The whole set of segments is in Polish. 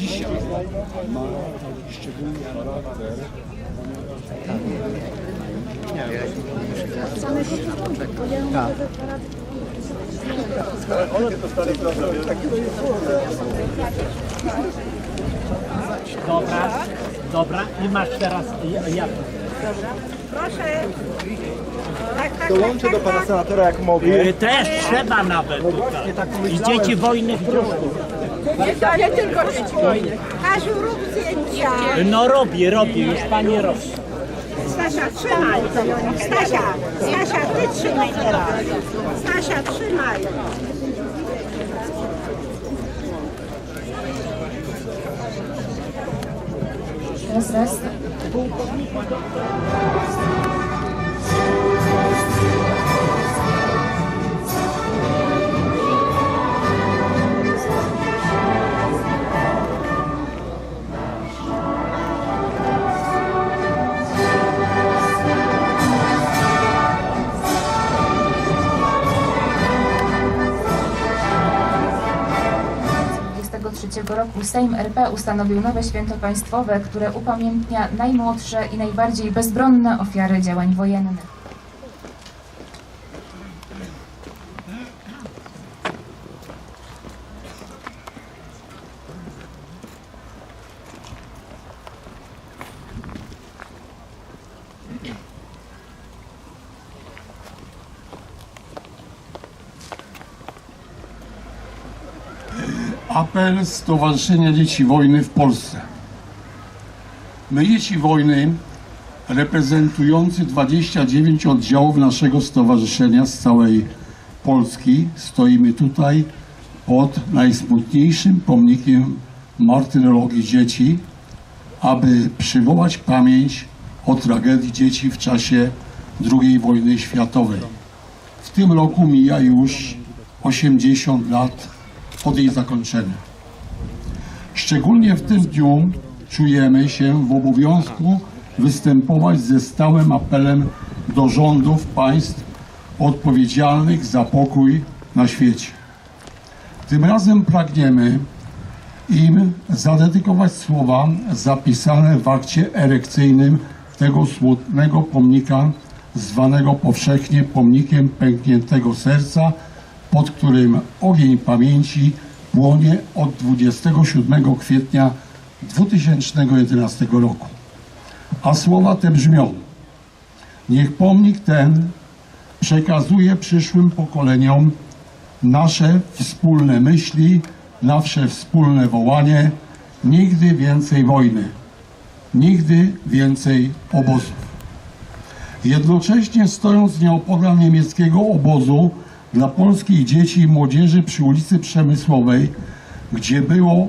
dzisiaj ma szczególny charakter Dobra, dobra. I masz teraz jak? Proszę. Tak, tak, Dołączę tak, do tak, pana tak. senatora jak mogę. Y, Też trzeba nawet tutaj. I dzieci wojny w brzuchu. Nie, to nie tylko dzieci wojny. Kaziu, rób zdjęcia. No robię, robię, już pani robi. Stasia, trzymaj. Stasia, Stasia, ty trzymaj teraz. Stasia, trzymaj. Raz, raz. Roku Sejm RP ustanowił nowe święto państwowe, które upamiętnia najmłodsze i najbardziej bezbronne ofiary działań wojennych. Apel Stowarzyszenia Dzieci Wojny w Polsce. My, Dzieci Wojny, reprezentujący 29 oddziałów naszego stowarzyszenia z całej Polski, stoimy tutaj pod najsmutniejszym pomnikiem martyrologii dzieci, aby przywołać pamięć o tragedii dzieci w czasie II wojny światowej. W tym roku mija już 80 lat od jej zakończenia. Szczególnie w tym dniu czujemy się w obowiązku występować ze stałym apelem do rządów państw odpowiedzialnych za pokój na świecie. Tym razem pragniemy im zadedykować słowa zapisane w akcie erekcyjnym tego smutnego pomnika, zwanego powszechnie pomnikiem pękniętego serca, pod którym ogień pamięci płonie od 27 kwietnia 2011 roku. A słowa te brzmią: Niech pomnik ten przekazuje przyszłym pokoleniom nasze wspólne myśli, nasze wspólne wołanie: nigdy więcej wojny, nigdy więcej obozów. Jednocześnie stojąc nieopodal niemieckiego obozu dla polskich dzieci i młodzieży przy ulicy Przemysłowej, gdzie było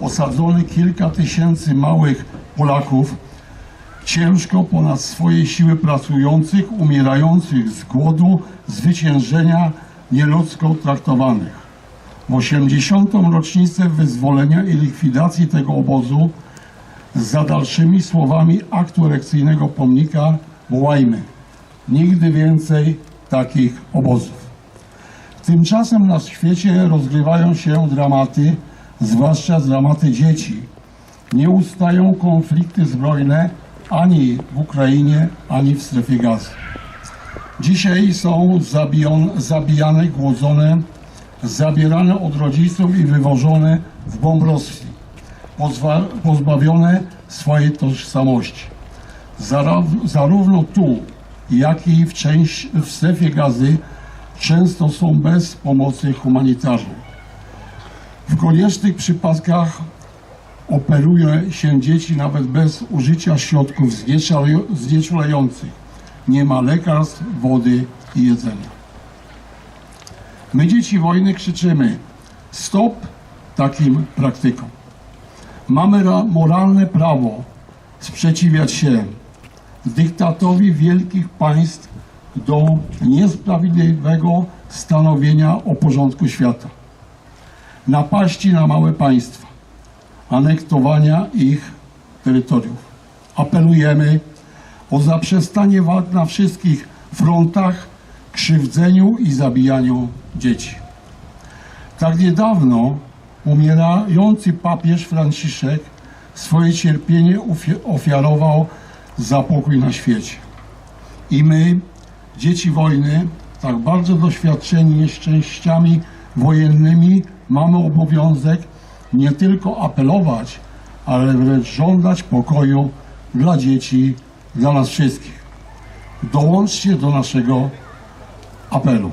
osadzone kilka tysięcy małych Polaków, ciężko ponad swoje siły pracujących, umierających z głodu, zwyciężenia, nieludzko traktowanych. W 80. rocznicę wyzwolenia i likwidacji tego obozu za dalszymi słowami aktu erekcyjnego pomnika wołajmy nigdy więcej takich obozów. Tymczasem na świecie rozgrywają się dramaty, zwłaszcza dramaty dzieci. Nie ustają konflikty zbrojne ani w Ukrainie, ani w strefie gazy. Dzisiaj są zabijon, zabijane, głodzone, zabierane od rodziców i wywożone w bomb Rosji, pozbawione swojej tożsamości. Zarówno tu, jak i w, część, w strefie gazy często są bez pomocy humanitarnej. W koniecznych przypadkach operuje się dzieci nawet bez użycia środków znieczulających. Nie ma lekarstw, wody i jedzenia. My, dzieci wojny, krzyczymy stop takim praktykom. Mamy ra- moralne prawo sprzeciwiać się dyktatowi wielkich państw do niesprawiedliwego stanowienia o porządku świata, napaści na małe państwa, anektowania ich terytoriów. Apelujemy o zaprzestanie walk na wszystkich frontach, krzywdzeniu i zabijaniu dzieci. Tak niedawno umierający papież Franciszek swoje cierpienie ofi- ofiarował za pokój na świecie. I my, dzieci wojny, tak bardzo doświadczeni nieszczęściami wojennymi, mamy obowiązek nie tylko apelować, ale wręcz żądać pokoju dla dzieci, dla nas wszystkich. Dołączcie do naszego apelu.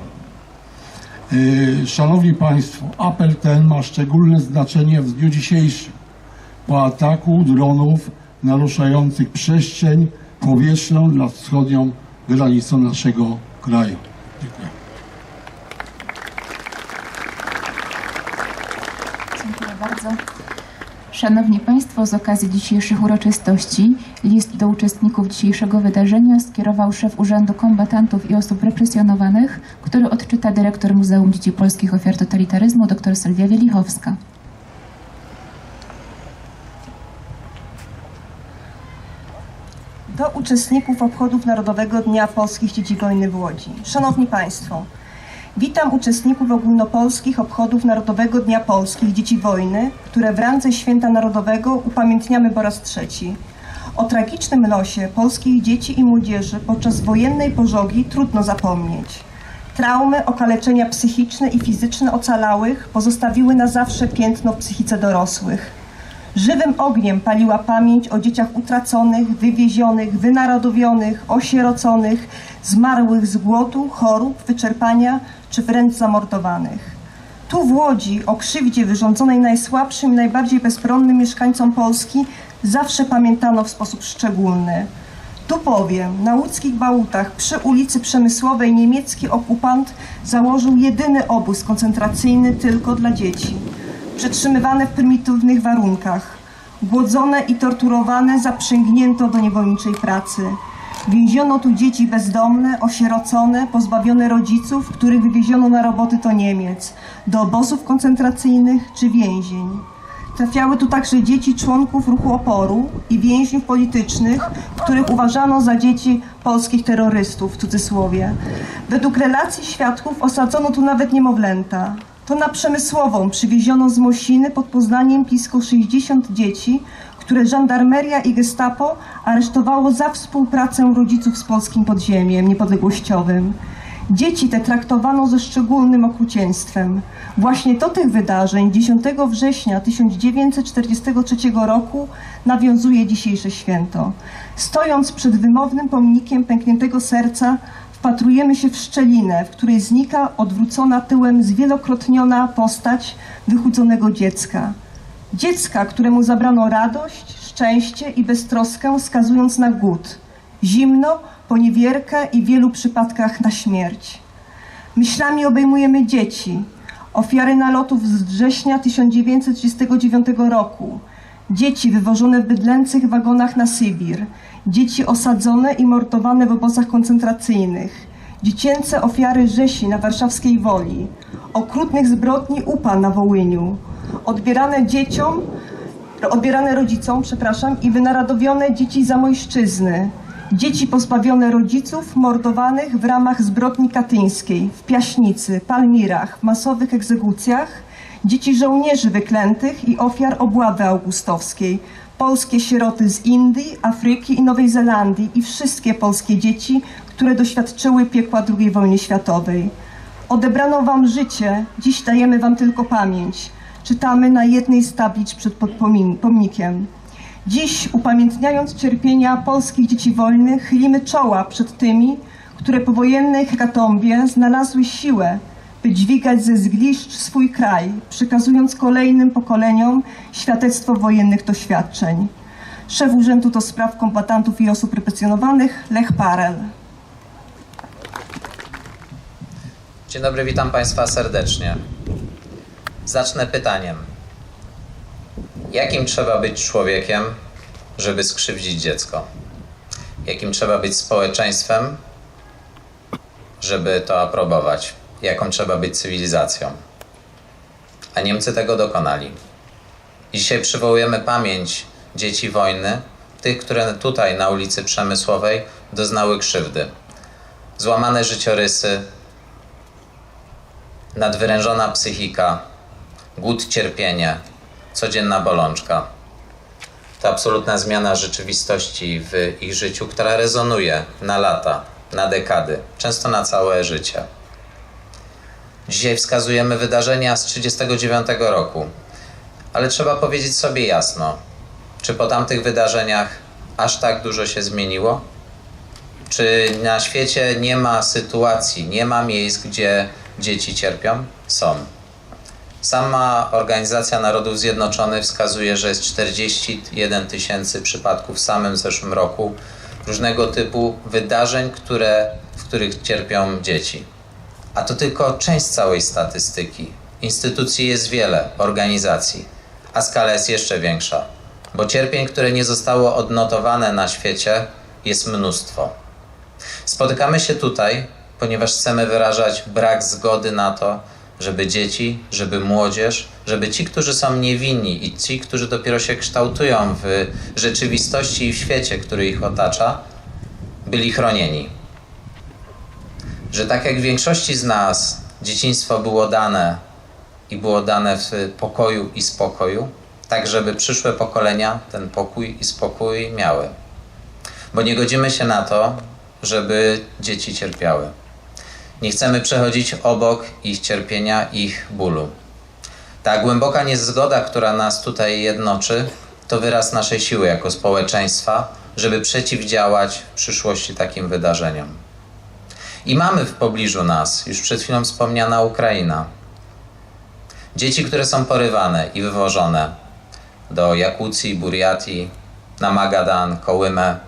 Yy, Szanowni Państwo, apel ten ma szczególne znaczenie w dniu dzisiejszym po ataku dronów naruszających przestrzeń powietrzną nad wschodnią granicą naszego kraju. Dziękuję. Dziękuję bardzo. Szanowni Państwo, z okazji dzisiejszych uroczystości list do uczestników dzisiejszego wydarzenia skierował szef Urzędu Kombatantów i Osób Represjonowanych, który odczyta dyrektor Muzeum Dzieci Polskich Ofiar Totalitaryzmu dr Sylwia Wielichowska. do uczestników obchodów Narodowego Dnia Polskich Dzieci Wojny w Łodzi. Szanowni Państwo, witam uczestników ogólnopolskich obchodów Narodowego Dnia Polskich Dzieci Wojny, które w randze Święta Narodowego upamiętniamy po raz trzeci. O tragicznym losie polskich dzieci i młodzieży podczas wojennej pożogi trudno zapomnieć. Traumy, okaleczenia psychiczne i fizyczne ocalałych pozostawiły na zawsze piętno w psychice dorosłych. Żywym ogniem paliła pamięć o dzieciach utraconych, wywiezionych, wynarodowionych, osieroconych, zmarłych z głodu, chorób, wyczerpania czy wręcz zamordowanych. Tu w Łodzi o krzywdzie wyrządzonej najsłabszym najbardziej bezbronnym mieszkańcom Polski zawsze pamiętano w sposób szczególny. Tu powiem, na łódzkich Bałutach przy ulicy Przemysłowej niemiecki okupant założył jedyny obóz koncentracyjny tylko dla dzieci przetrzymywane w prymitywnych warunkach. Głodzone i torturowane zaprzęgnięto do niewolniczej pracy. Więziono tu dzieci bezdomne, osierocone, pozbawione rodziców, których wywieziono na roboty do Niemiec, do obozów koncentracyjnych czy więzień. Trafiały tu także dzieci członków ruchu oporu i więźniów politycznych, których uważano za dzieci polskich terrorystów w cudzysłowie. Według relacji świadków osadzono tu nawet niemowlęta. To na Przemysłową przywieziono z Mosiny pod Poznaniem blisko 60 dzieci, które żandarmeria i gestapo aresztowało za współpracę rodziców z polskim podziemiem niepodległościowym. Dzieci te traktowano ze szczególnym okrucieństwem. Właśnie do tych wydarzeń 10 września 1943 roku nawiązuje dzisiejsze święto. Stojąc przed wymownym pomnikiem pękniętego serca, wpatrujemy się w szczelinę, w której znika odwrócona tyłem zwielokrotniona postać wychudzonego dziecka. Dziecka, któremu zabrano radość, szczęście i beztroskę, skazując na głód, zimno, poniewierkę i w wielu przypadkach na śmierć. Myślami obejmujemy dzieci, ofiary nalotów z września 1939 roku, dzieci wywożone w bydlęcych wagonach na Sybir, dzieci osadzone i mordowane w obozach koncentracyjnych, dziecięce ofiary Rzesi na warszawskiej Woli, okrutnych zbrodni UPA na Wołyniu, odbierane dzieciom, odbierane rodzicom, przepraszam, i wynaradowione dzieci Zamojszczyzny, dzieci pozbawione rodziców, mordowanych w ramach zbrodni katyńskiej, w Piaśnicy, Palmirach, masowych egzekucjach, dzieci żołnierzy wyklętych i ofiar obławy augustowskiej, polskie sieroty z Indii, Afryki i Nowej Zelandii i wszystkie polskie dzieci, które doświadczyły piekła II wojny światowej. Odebrano wam życie, dziś dajemy wam tylko pamięć. Czytamy na jednej z tablic przed pomnikiem. Dziś, upamiętniając cierpienia polskich dzieci wolnych, chylimy czoła przed tymi, które po wojennej hekatombie znalazły siłę, by dźwigać ze zgliszcz swój kraj, przekazując kolejnym pokoleniom świadectwo wojennych doświadczeń. Szef Urzędu do Spraw Kombatantów i Osób Represjonowanych Lech Parel. Dzień dobry, witam Państwa serdecznie. Zacznę pytaniem. Jakim trzeba być człowiekiem, żeby skrzywdzić dziecko? Jakim trzeba być społeczeństwem, żeby to aprobować? Jaką trzeba być cywilizacją? A Niemcy tego dokonali. Dzisiaj przywołujemy pamięć dzieci wojny, tych, które tutaj na ulicy Przemysłowej doznały krzywdy. Złamane życiorysy, nadwyrężona psychika, głód, cierpienie, codzienna bolączka. To absolutna zmiana rzeczywistości w ich życiu, która rezonuje na lata, na dekady, często na całe życie. Dzisiaj wskazujemy wydarzenia z 1939 roku, ale trzeba powiedzieć sobie jasno, czy po tamtych wydarzeniach aż tak dużo się zmieniło? Czy na świecie nie ma sytuacji, nie ma miejsc, gdzie dzieci cierpią? Są. Sama Organizacja Narodów Zjednoczonych wskazuje, że jest 41 tysięcy przypadków w samym zeszłym roku różnego typu wydarzeń, które, w których cierpią dzieci. A to tylko część całej statystyki. Instytucji jest wiele, organizacji, a skala jest jeszcze większa, bo cierpień, które nie zostało odnotowane na świecie, jest mnóstwo. Spotykamy się tutaj, ponieważ chcemy wyrażać brak zgody na to, żeby dzieci, żeby młodzież, żeby ci, którzy są niewinni i ci, którzy dopiero się kształtują w rzeczywistości i w świecie, który ich otacza, byli chronieni. Że tak jak większości z nas dzieciństwo było dane i było dane w pokoju i spokoju, tak żeby przyszłe pokolenia ten pokój i spokój miały. Bo nie godzimy się na to, żeby dzieci cierpiały. Nie chcemy przechodzić obok ich cierpienia, ich bólu. Ta głęboka niezgoda, która nas tutaj jednoczy, to wyraz naszej siły jako społeczeństwa, żeby przeciwdziałać w przyszłości takim wydarzeniom. I mamy w pobliżu nas, już przed chwilą wspomniana Ukraina, dzieci, które są porywane i wywożone do Jakucji, Buriatii, na Magadan, Kołymę,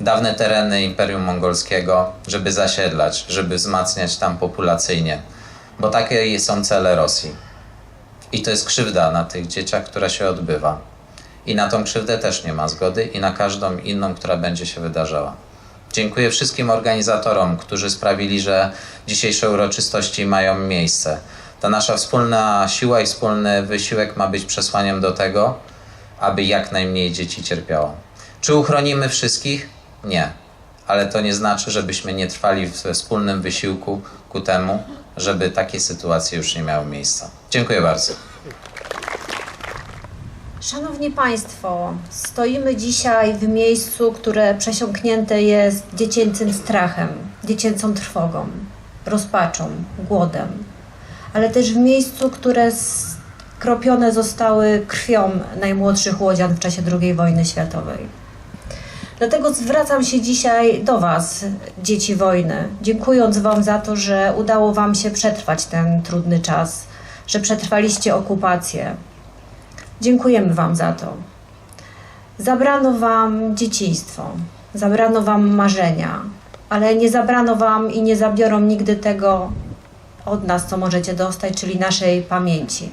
dawne tereny Imperium Mongolskiego, żeby zasiedlać, żeby wzmacniać tam populacyjnie, bo takie są cele Rosji. I to jest krzywda na tych dzieciach, która się odbywa. I na tą krzywdę też nie ma zgody, i na każdą inną, która będzie się wydarzała. Dziękuję wszystkim organizatorom, którzy sprawili, że dzisiejsze uroczystości mają miejsce. Ta nasza wspólna siła i wspólny wysiłek ma być przesłaniem do tego, aby jak najmniej dzieci cierpiało. Czy uchronimy wszystkich? Nie. Ale to nie znaczy, żebyśmy nie trwali we wspólnym wysiłku ku temu, żeby takie sytuacje już nie miały miejsca. Dziękuję bardzo. Szanowni Państwo, stoimy dzisiaj w miejscu, które przesiąknięte jest dziecięcym strachem, dziecięcą trwogą, rozpaczą, głodem, ale też w miejscu, które skropione zostały krwią najmłodszych łodzian w czasie II wojny światowej. Dlatego zwracam się dzisiaj do Was, dzieci wojny, dziękując Wam za to, że udało Wam się przetrwać ten trudny czas, że przetrwaliście okupację, Dziękujemy Wam za to. Zabrano Wam dzieciństwo, zabrano Wam marzenia, ale nie zabrano Wam i nie zabiorą nigdy tego od nas, co możecie dostać, czyli naszej pamięci.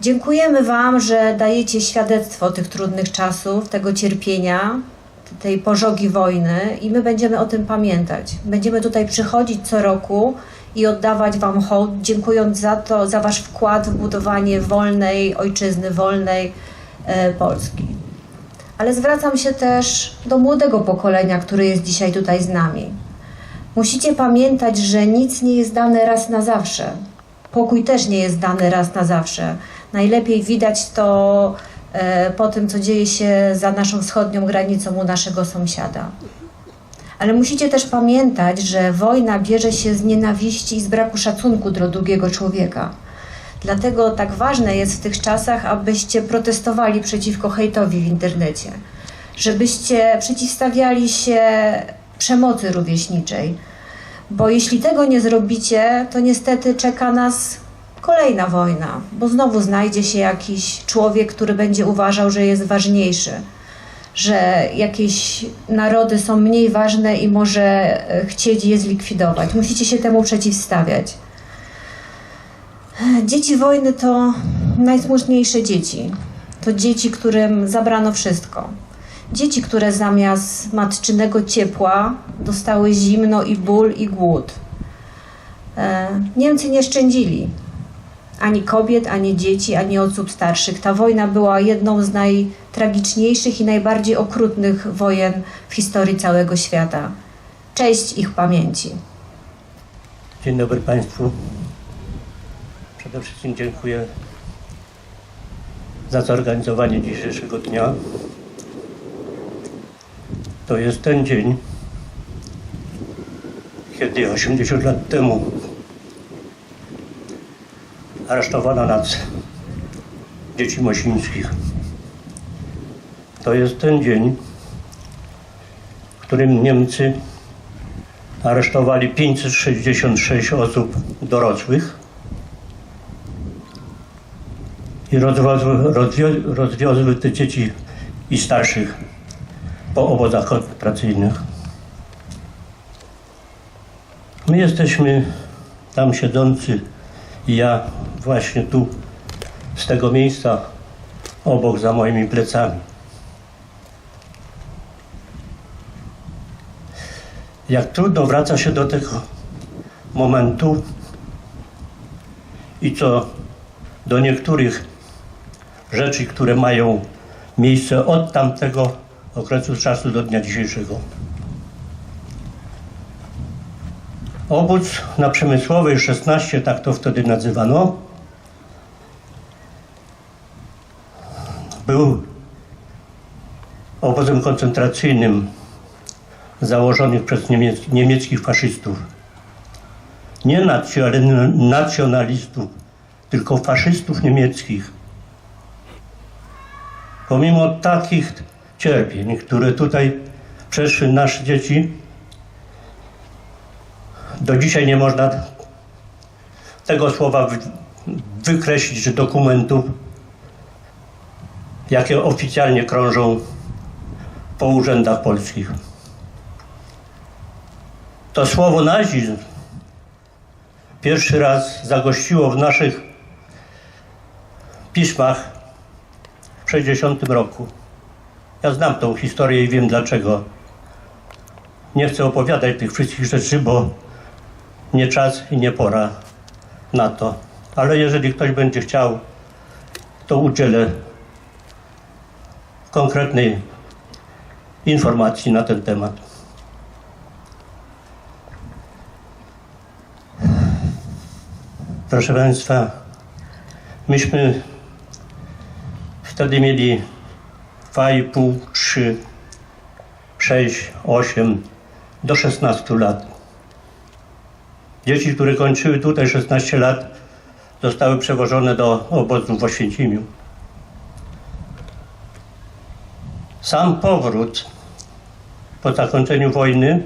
Dziękujemy Wam, że dajecie świadectwo tych trudnych czasów, tego cierpienia, tej pożogi wojny i my będziemy o tym pamiętać. Będziemy tutaj przychodzić co roku i oddawać Wam hołd, dziękując za to, za Wasz wkład w budowanie wolnej ojczyzny, wolnej e, Polski. Ale zwracam się też do młodego pokolenia, które jest dzisiaj tutaj z nami. Musicie pamiętać, że nic nie jest dane raz na zawsze. Pokój też nie jest dany raz na zawsze. Najlepiej widać to e, po tym, co dzieje się za naszą wschodnią granicą u naszego sąsiada. Ale musicie też pamiętać, że wojna bierze się z nienawiści i z braku szacunku do drugiego człowieka. Dlatego tak ważne jest w tych czasach, abyście protestowali przeciwko hejtowi w internecie, żebyście przeciwstawiali się przemocy rówieśniczej, bo jeśli tego nie zrobicie, to niestety czeka nas kolejna wojna, bo znowu znajdzie się jakiś człowiek, który będzie uważał, że jest ważniejszy że jakieś narody są mniej ważne i może e, chcieć je zlikwidować. Musicie się temu przeciwstawiać. Dzieci wojny to najsmutniejsze dzieci. To dzieci, którym zabrano wszystko. Dzieci, które zamiast matczynego ciepła dostały zimno i ból i głód. E, Niemcy nie szczędzili ani kobiet, ani dzieci, ani osób starszych. Ta wojna była jedną z najtragiczniejszych i najbardziej okrutnych wojen w historii całego świata. Cześć ich pamięci. Dzień dobry Państwu. Przede wszystkim dziękuję za zorganizowanie dzisiejszego dnia. To jest ten dzień, kiedy 80 lat temu aresztowano nas, dzieci Mosińskich. To jest ten dzień, w którym Niemcy aresztowali 566 osób dorosłych i rozwiozły, rozwio- rozwiozły te dzieci i starszych po obozach koncentracyjnych. My jesteśmy tam siedzący ja właśnie tu z tego miejsca obok za moimi plecami. Jak trudno wraca się do tego momentu i co do niektórych rzeczy, które mają miejsce od tamtego okresu czasu do dnia dzisiejszego. Obóz na Przemysłowej 16, tak to wtedy nazywano, był obozem koncentracyjnym założonych przez niemiec, niemieckich faszystów. Nie nacjo- nacjonalistów, tylko faszystów niemieckich. Pomimo takich cierpień, które tutaj przeszły nasze dzieci, do dzisiaj nie można tego słowa wy- wykreślić z dokumentów, jakie oficjalnie krążą po urzędach polskich. To słowo nazizm pierwszy raz zagościło w naszych piśmach w 60 roku. Ja znam tą historię i wiem dlaczego. Nie chcę opowiadać tych wszystkich rzeczy, bo nie czas i nie pora na to. Ale jeżeli ktoś będzie chciał, to udzielę konkretnej informacji na ten temat. Proszę Państwa, myśmy wtedy mieli 2,5, 3, 6, 8 do 16 lat. Dzieci, które kończyły tutaj 16 lat, zostały przewożone do obozu w Oświęcimiu. Sam powrót po zakończeniu wojny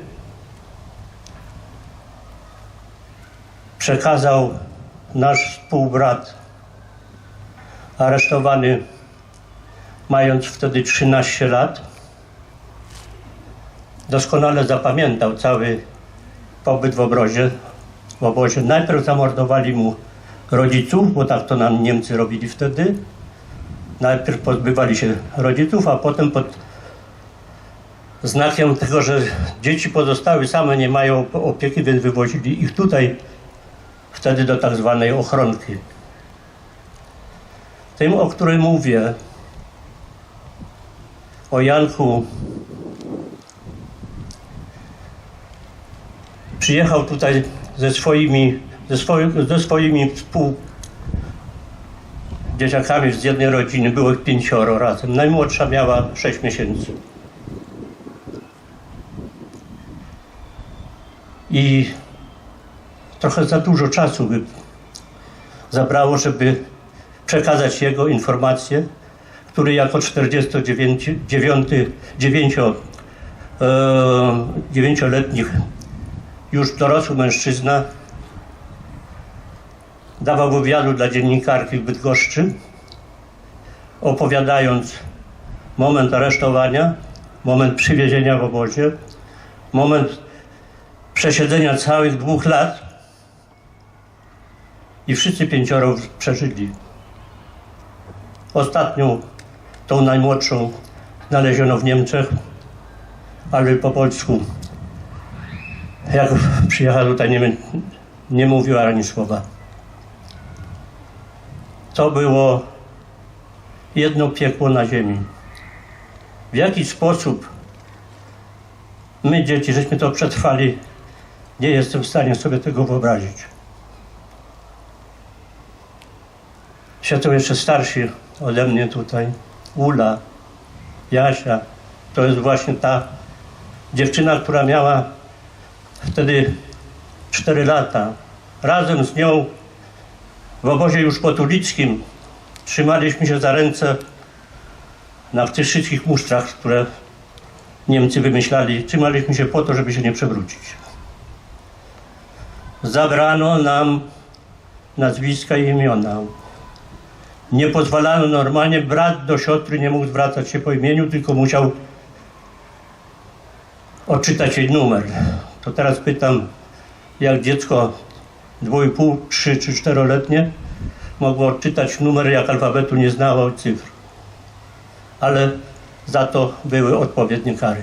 przekazał nasz współbrat aresztowany mając wtedy 13 lat. Doskonale zapamiętał cały pobyt w obozie. W obozie. Najpierw zamordowali mu rodziców, bo tak to nam Niemcy robili wtedy. Najpierw pozbywali się rodziców, a potem pod znakiem tego, że dzieci pozostały same, nie mają opieki, więc wywozili ich tutaj wtedy do tak zwanej ochronki. Tym, o którym mówię, o Janku, przyjechał tutaj ze swoimi, ze swoi, ze swoimi współ dzieciakami z jednej rodziny, było ich pięcioro razem. Najmłodsza miała 6 miesięcy. I trochę za dużo czasu by zabrało, żeby przekazać jego informacje, który jako 49 dziewięcioletni już dorosły mężczyzna dawał wywiadu dla dziennikarki w Bydgoszczy, opowiadając moment aresztowania, moment przywiezienia w obozie, moment przesiedzenia całych dwóch lat i wszyscy pięcioro przeżyli. Ostatnią, tą najmłodszą, znaleziono w Niemczech, ale po polsku. Jak przyjechała tutaj, nie, nie mówiła ani słowa. To było jedno piekło na ziemi. W jaki sposób my, dzieci, żeśmy to przetrwali, nie jestem w stanie sobie tego wyobrazić. siedzą jeszcze starsi ode mnie tutaj. Ula, Jasia. To jest właśnie ta dziewczyna, która miała wtedy 4 lata. Razem z nią w obozie już potulickim trzymaliśmy się za ręce na tych wszystkich musztrach, które Niemcy wymyślali. Trzymaliśmy się po to, żeby się nie przewrócić. Zabrano nam nazwiska i imiona. Nie pozwalano normalnie, brat do siostry nie mógł zwracać się po imieniu, tylko musiał odczytać jej numer. To teraz pytam, jak dziecko dwójpół, trzy czy czteroletnie mogło odczytać numer, jak alfabetu nie znało cyfr. Ale za to były odpowiednie kary.